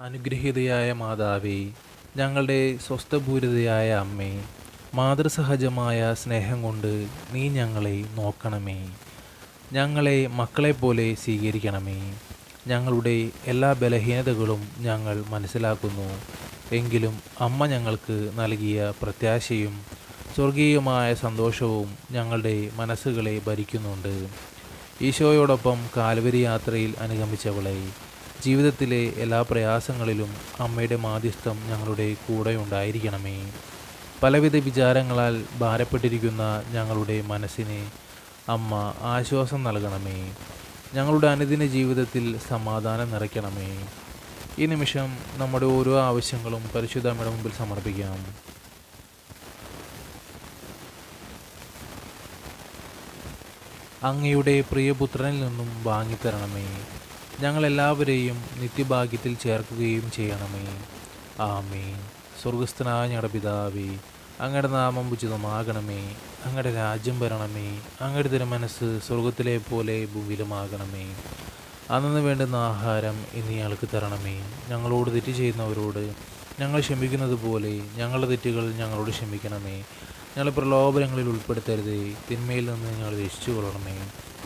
അനുഗ്രഹീതയായ മാതാവേ ഞങ്ങളുടെ സ്വസ്ഥപൂരിതയായ അമ്മേ മാതൃസഹജമായ സ്നേഹം കൊണ്ട് നീ ഞങ്ങളെ നോക്കണമേ. ഞങ്ങളെ മക്കളെപ്പോലെ സ്വീകരിക്കണമേ. ഞങ്ങളുടെ എല്ലാ ബലഹീനതകളും ഞങ്ങൾ മനസ്സിലാക്കുന്നു. എങ്കിലും അമ്മ ഞങ്ങൾക്ക് നൽകിയ പ്രത്യാശയും സ്വർഗീയമായ സന്തോഷവും ഞങ്ങളുടെ മനസ്സുകളെ ഭരിക്കുന്നുണ്ട്. ഈശോയോടൊപ്പം കാൽവരി യാത്രയിൽ അനുഗമിച്ചവളെ ജീവിതത്തിലെ എല്ലാ പ്രയാസങ്ങളിലും അമ്മയുടെ മാധ്യസ്ഥം ഞങ്ങളുടെ കൂടെ ഉണ്ടായിരിക്കണമേ. പലവിധ വിചാരങ്ങളാൽ ഭാരപ്പെട്ടിരിക്കുന്ന ഞങ്ങളുടെ മനസ്സിനെ അമ്മ ആശ്വാസം നൽകണമേ. ഞങ്ങളുടെ അനുദിന ജീവിതത്തിൽ സമാധാനം നിറയ്ക്കണമേ. ഈ നിമിഷം നമ്മുടെ ഓരോ ആവശ്യങ്ങളും പരിശുദ്ധ അമ്മയുടെ മുമ്പിൽ സമർപ്പിക്കാം. അങ്ങയുടെ പ്രിയപുത്രനിൽ നിന്നും വാങ്ങിത്തരണമേ. ഞങ്ങളെല്ലാവരെയും നിത്യഭാഗ്യത്തിൽ ചേർക്കുകയും ചെയ്യണമേ. ആമേൻ. സ്വർഗസ്ഥനായ ഞങ്ങളുടെ പിതാവേ അങ്ങയുടെ നാമം ഉചിതമാകണമേ. അങ്ങയുടെ രാജ്യം വരണമേ. അങ്ങയുടെ തിരുമനസ് സ്വർഗത്തിലെ പോലെ ഭൂമിയിലുമാകണമേ. അന്നു വേണ്ടുന്ന ആഹാരം ഇനി ഞങ്ങൾക്ക് തരണമേ. ഞങ്ങളോട് തെറ്റ് ചെയ്യുന്നവരോട് ഞങ്ങൾ ക്ഷമിക്കുന്നത് പോലെ ഞങ്ങളുടെ തെറ്റുകൾ ഞങ്ങളോട് ക്ഷമിക്കണമേ. ഞങ്ങളെ പ്രലോഭനങ്ങളിൽ ഉൾപ്പെടുത്തരുതേ. തിന്മയിൽ നിന്ന് ഞങ്ങൾ രക്ഷിച്ചു കൊള്ളണമേ